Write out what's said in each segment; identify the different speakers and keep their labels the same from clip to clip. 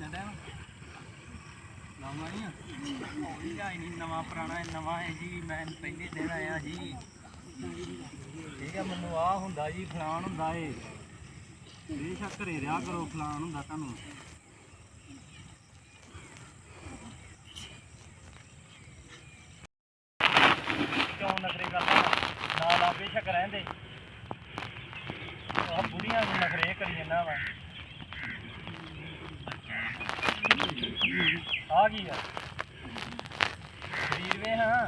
Speaker 1: Time ਲਾਉਣਾ ਨਹੀਂ ਕੋਈ ਆਈ ਨਹੀਂ ਨਵਾਂ ਪੁਰਾਣਾ, ਇਹ ਨਵਾਂ ਹੈ ਜੀ, ਮੈਂ ਪਹਿਲੇ ਦਿਨ ਆਇਆ ਜੀ। ਠੀਕ ਹੈ ਮੈਨੂੰ ਆ ਹੁੰਦਾ ਜੀ, ਫਲਾਣ ਹੁੰਦਾ ਏ। ਬੇਸ਼ੱਕ ਘਰੇ ਰਿਹਾ ਕਰੋ, ਫਲਾਣ ਹੁੰਦਾ ਤੁਹਾਨੂੰ। ਕਿਉਂ ਨਖਰੇ ਕਰਦਾ? ਨਾਲ ਆ, ਬੇਸ਼ੱਕ ਰਹਿੰਦੇ। ਆ ਬੁੜੀਆਂ ਨੂੰ ਨਖਰੇ ਕਰੀ ਜਾਂਦਾ ਵਾ। ਆ ਗਈ ਆ। ਸਰੀਰ ਵੇ ਹਾਂ।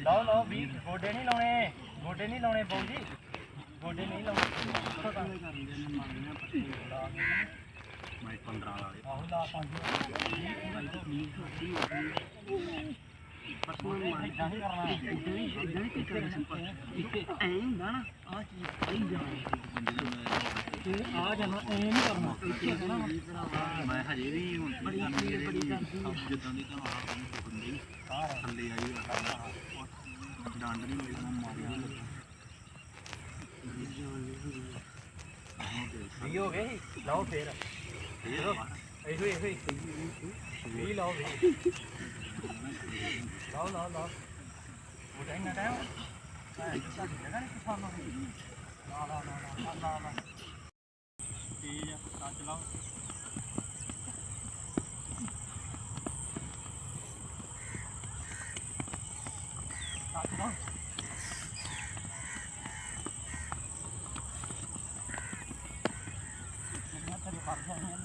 Speaker 1: ਲਾਓ ਲਾਓ ਵੀ ਗੋਡੇ ਨਹੀਂ ਲਾਉਣੇ, ਗੋਡੇ ਨਹੀਂ ਲਾਉਣੇ ਬਾਊ ਜੀ ਗੋਡੇ ਨਹੀਂ ਲਾਉਣੇ।
Speaker 2: ਮੈਂ 15 ਵਾਲੇ
Speaker 1: ਆਹੋ, ਲਾ ਪੰਜ। ਪਰਸਨਲ ਨਹੀਂ ਕਰਨਾ ਇਦਾਂ ਹੀ ਕਰਨਾ ਐ ਹੁੰਦਾ ਨਾ ਆ ਚੀਜ਼ ਐ ਤੇ ਆ ਜਾਣਾ ਐ ਨਹੀਂ ਕਰਨਾ ਇੱਥੇ ਕਰਨਾ
Speaker 2: ਮੈਂ ਹਜੇ ਵੀ ਹੁਣ
Speaker 1: ਬੜੀ ਚੀਜ਼ ਬੜੀ ਕਰਦੀ ਹੈ।
Speaker 2: ਜਿੱਦਾਂ ਦੀ ਤੁਹਾਨੂੰ ਆਹ ਕੰਮ ਹੁੰਦੀ
Speaker 1: ਆਹ
Speaker 2: ਥੱਲੇ ਆਈ ਆ ਡੰਡ ਨਹੀਂ ਲੱਗਣਾ ਮਾਰੀ
Speaker 1: ਵੀ ਹੋ ਗਏ ਸੀ? ਲਾਓ ਫੇਰ ਇਹੋ ਇਹੋ ਇਹੋ ਵੀ ਲਾਓ ਵੀ ਲਾਓ ਲਾਓ ਲਾਓ ਉਹ ਟਾਈਮ ਨਾ ਟਾਈਮ ਹਾਂ ਜਗ੍ਹਾ ਨਹੀਂ ਪਛਾਣਨਾ ਲਾ ਲਾ ਲਾ ਲਾ ਲਾ ਲਾ ਠੀਕ ਆ ਤਾਂ ਚਲਾਓ ਤਾਂ ਚਲਾਓ ਲੰਮਾ ਚੱਲ ਵਗ ਜਾਂਦੇ ਆ, ਲੰਮਾ ਚੱਲ ਵਗ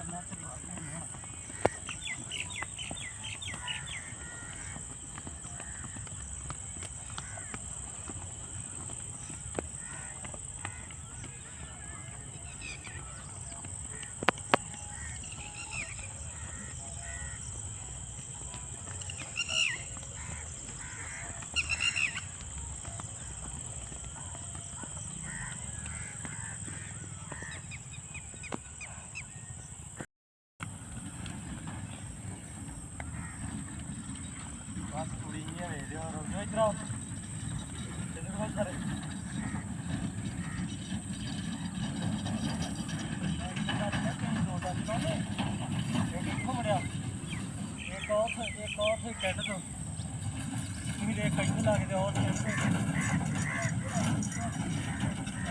Speaker 1: ਕੱਢ ਦੋ ਤੁਸੀਂ ਦੇਖ ਲੱਗਦੇ ਹੋ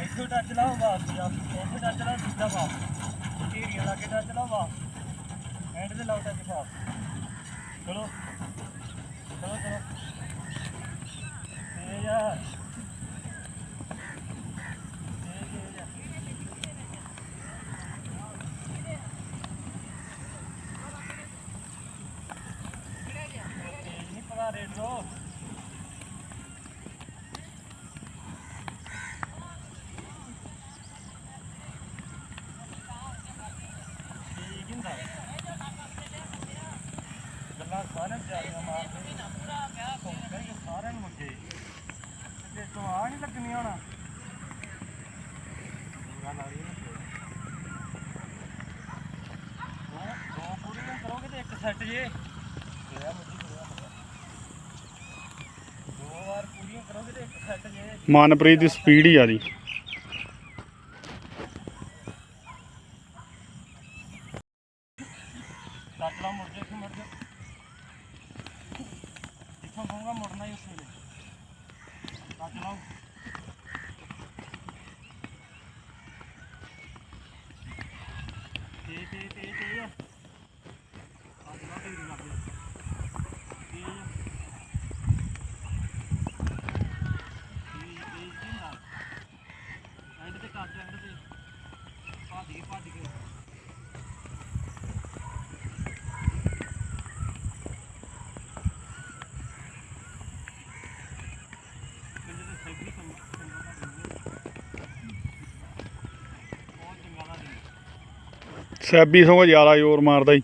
Speaker 1: ਇੱਥੋਂ ਟੱਚ ਲਾਓ ਬਾਸ ਜਾਂ ਉੱਥੇ ਟੱਚ ਲਾਓ ਸਿੱਧਾ ਬਾਸ ਢੇਰੀਆਂ ਲਾ ਕੇ ਟੱਚ ਲਾਓ ਬਾਸ ਐਂਡ ਤੇ ਲਾਓ ਟੱਚ ਬਾਸ ਚਲੋ ਚਲੋ ਚਲੋ ਤੇਜ ਆ ਤੇਜ ਤੇਜ ਆ ਤੇਜ ਨਹੀਂ ਪਤਾ ਰੇਟ ਲੋ ਠੀਕ ਹੁੰਦਾ ਗੱਲਾਂ ਸਾਰਿਆਂ ਜਾਰੀਆਂ ਮਾਰਦੇ ਕਰੀ ਸਾਰਿਆਂ ਨੂੰ ਮੁੱਕੇ ਤੇ ਤੋਂ ਆ ਨਹੀਂ ਲੱਗਣੀ ਹੁਣ ਪੂਰਾ ਲਾ ਰਹੀ ਹੈ ਦੋ ਦੋ ਪੂਰੀਆਂ ਕਰੋਗੇ ਤੇ ਇੱਕ ਸੈੱਟ ਜੇ ਤੇਰਾ ਮੁੱਢੀ ਕਰੋ ਦੋ ਵਾਰ ਪੂਰੀਆਂ ਕਰੋਗੇ ਤੇ ਇੱਕ ਸੈੱਟ ਜੇ
Speaker 3: ਮਨਪ੍ਰੀਤ ਦੀ ਸਪੀਡ ਹੀ ਆ ਦੀ
Speaker 1: ਮੁੜਨਾ ਹੀ ਉਸ ਵੇਲੇ ਲੱਤ ਲਾਓ ਤੇ ਤੇ ਤੇ ਤੇ ਆ ਲੱਤ ਲਾ ਤੇ ਲੱਗ ਗਿਆ ਤੇ ਆ ਤੇ ਤੇ ਜਿੰਦਾ ਐਂਡ ਤੇ ਕੱਟ ਐਂਡ ਤੇ ਭੱਜ ਕੇ ਭੱਜ ਕੇ ਕਹਿੰਦੇ ਤੇ ਸੈਗਰੀ ਚੰਗਾ ਚੰਗਾ ਕਰ ਦਿੰਦੇ ਬਹੁਤ ਚੰਗਾ ਦਾ ਦਿੰਦੇ
Speaker 3: ਸੈਬੀ ਸਗੋਂ ਜ਼ਿਆਦਾ ਜ਼ੋਰ ਮਾਰਦਾ ਈ